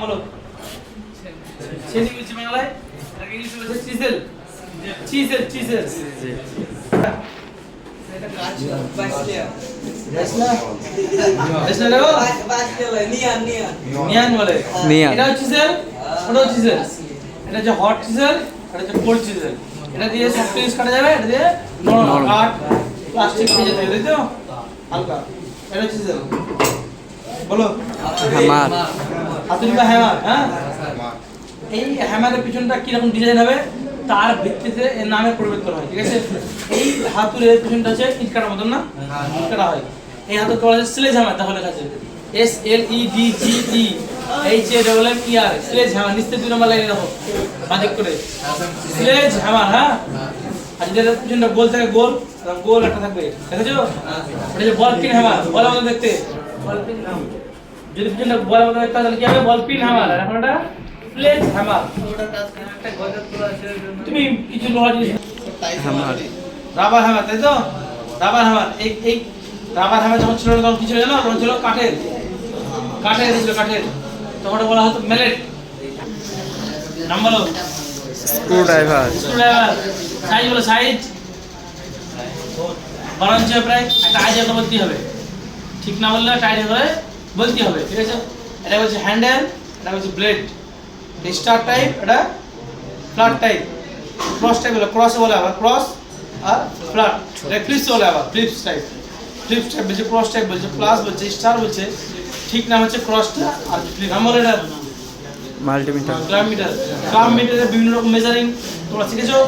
বলো ছেনি বলছি বাংলায় আর ইংলিশে বলছে চিজেল চিজেল চিজেল এটা হচ্ছে হট চিজেল দিয়ে সফট জিনিস কাটা যাবে এটা দিয়ে নরম। কাঠ প্লাস্টিক ভেজে দেবে তাই তো হালকা এটা চিজেল বলো। হামার হাতুড়ি হ্যামার হ্যাঁ? এই হ্যামারের পিছনটা কীরকম ডিজাইন হবে তার ভিত্তিতে এর নামের পরিবর্তন হয় ঠিক আছে? এই হাতুড়ের পিছনটা হচ্ছে ইট কাটার মতন না? ইট কাটা হয়। এই হাতুড় বলা হয় স্লেজ হ্যামার তাহলে কাছে। S L E D G E H A double M E R sledge hammer নিচে দুই নম্বর লাইনে রাখো বাদিক করে। স্লেজ হ্যামার হ্যাঁ? আর যদি পিছনটা গোল থাকে গোল গোল একটা থাকবে দেখেছ? এটা যে বল পিন হ্যামার বলের মতো দেখতে। বল পিন যদি পিছনটা বলের মতো দেখতে তাহলে কি হবে? বল পিন আর এখন এটা স্লেজ হ্যামার তুমি কিছু লোহা জিনিস হামার রাবার হ্যামার তাই তো? রাবার হ্যামার এই এই রাবার হ্যামার যখন ছিল তখন কি ছিল জানো? তখন ছিল কাঠের। কাঠের ছিল কাঠের। তখন বলা হতো ম্যালেট নাম বলো। Screw driver screwdriver. সাইজ বলো সাইজ। হবে প্রায়। একটা আইডিয়া তো বলতেই হবে? ঠিক না বললে টাইট হয়ে বলতে হবে ঠিক আছে? এটা হচ্ছে হ্যান্ডেল এটা হচ্ছে ব্লেড স্টার টাইপ এটা ফ্ল্যাট টাইপ ক্রস টাইপ বলে ক্রস বলে আবার ক্রস আর ফ্ল্যাট এটা ফ্লিপস বলে আবার ফ্লিপস টাইপ ফ্লিপস টাইপ বলছে ক্রস টাইপ বলছে প্লাস বলছে স্টার বলছে ঠিক নাম হচ্ছে ক্রসটা আর ফ্লিপ আমার এটা মাল্টিমিটার গ্রাম মিটার গ্রাম মিটারে বিভিন্ন রকম মেজারিং তোমরা শিখেছো?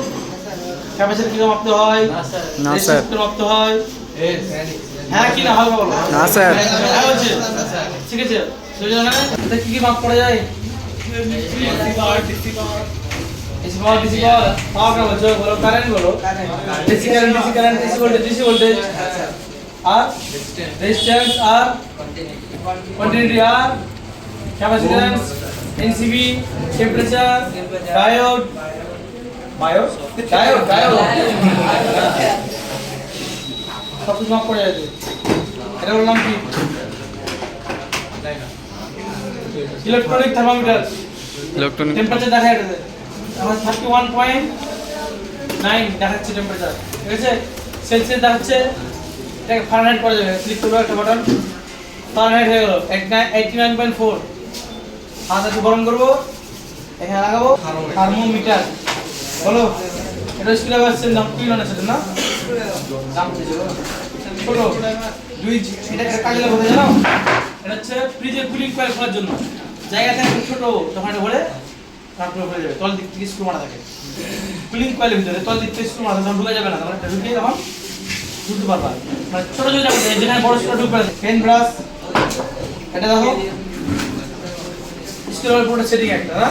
ক্যাপাসিটি কীরকম মাপতে হয়? না, স্যার। মাপতে হয়? হ্যাঁ কি না হালকা বলো? না, স্যার। হ্যাঁ বলছে শিখেছে সেই জন্য এটা কি কি মাপ করা যায়? এসি পাওয়ার ডিসি পাওয়ার পাওয়ার কেমন বলছো বলো কারেন্ট বলো। DC current DC current DC voltage DC voltage আর? রেজিস্ট্যান্স আর? কন্টিনিউটি আর? Capacitance N C B temperature diode বায়োড diode diode সব কিছু মাপ পড়ে যাচ্ছে এটা বললাম কি? ইলেকট্রনিক থার্মোমিটার ইলেকট্রনিক টেম্পারেচার দেখা এটাতে। আমার থার্টি ওয়ান পয়েন্ট নাইন দেখাচ্ছে টেম্পারেচার ঠিক আছে? সেলসিয়াস দেখাচ্ছে। এটাকে ফারেনহাইট করা যাবে। ক্লিক করব একটা বাটন ফারেনহাইট হয়ে গেল। এইটি নাইন পয়েন্ট ফোর হাত একটু গরম করব। এখানে লাগাবো। থার্মোমিটার বলো এটা স্কুলে আসছে নাম কি নাম আছে না? দাম ছোট দুই জি- এটা কাজে লাগাবো জানো? এটা হচ্ছে ফ্রিজের কুলিং কয়েল খোলার জন্য। জায়গা থাকে খুব ছোট তখন এটা ভরে তারপরে হয়ে যাবে। তল দিক থেকে স্ক্রু মারা থাকে। কুলিং কয়েলের ভিতরে তল দিক থেকে স্ক্রু মারা থাকে, তখন ঢুকে যাবে না। তখন এটা ঢুকিয়ে তখন ঢুকতে পারবা। মানে ছোট ছোট যাবে যেখানে বড় স্ক্রু ঢুকবে পেন ব্রাশ এটা দেখো। স্ক্রু পুরো সেটিং একটা না?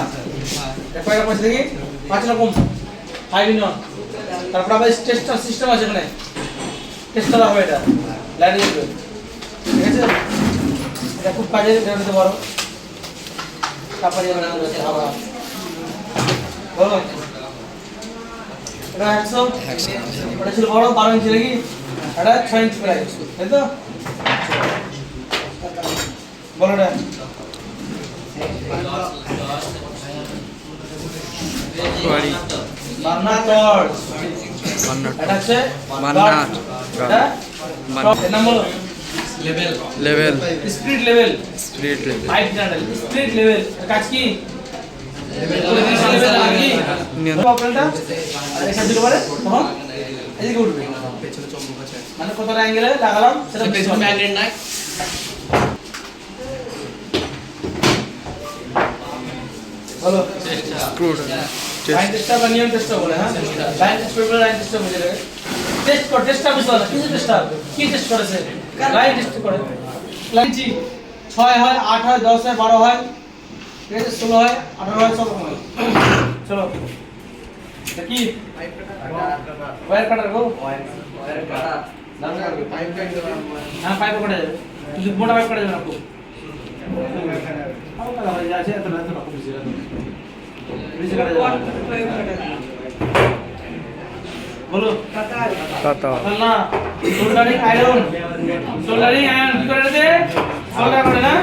কয়টা পয়সা দেখি পাঁচ রকম। ফাইভ ইন ওয়ান তারপর আবার টেস্টার সিস্টেম আছে এখানে টেস্টার হবে এটা। জ্বলবে ঠিক আছে? এটা খুব কাজে নিতে পারো। তারপরে যাবে না আবার বলো? এটা একশো। ওটা ছিল বড়, বারো ইঞ্চি নাকি? এটা ছয় ইঞ্চি প্রায়। তাই তো? বলো এটা। বাড়ি বলো। Level. Speed level. Channel speed level. কাজ কি? উঠবে। মানে কতটা অ্যাঙ্গেলে লাগালাম সেটা পেছনে ম্যাগনেট নাই। বলো। লাইন টেস্টার বা নিয়ম টেস্টার বলে হ্যাঁ লাইন টেস্টার বলে লাইন টেস্টার বুঝে যাবে টেস্ট কর কিছু কি টেস্ট করেছে লাইন টেস্ট করে। লাইন জি ছয় হয় আট হয় দশ হয় বারো হয়। ঠিক আছে ষোলো হয় আঠারো হয় সব রকম হয়। চলো। কি? ওয়্যার কাটার গো হ্যাঁ পাইপ কাটা যাবে কিন্তু মোটা পাইপ কাটা যাবে না খুব। হালকা লাগা যায় আছে এত না খুব না। না। বলো না সোল্ডারিং আয়রন সোল্ডারিং আয়রন কি করে রে সোল্ডার করে না?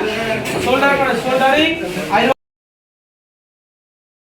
Soldering iron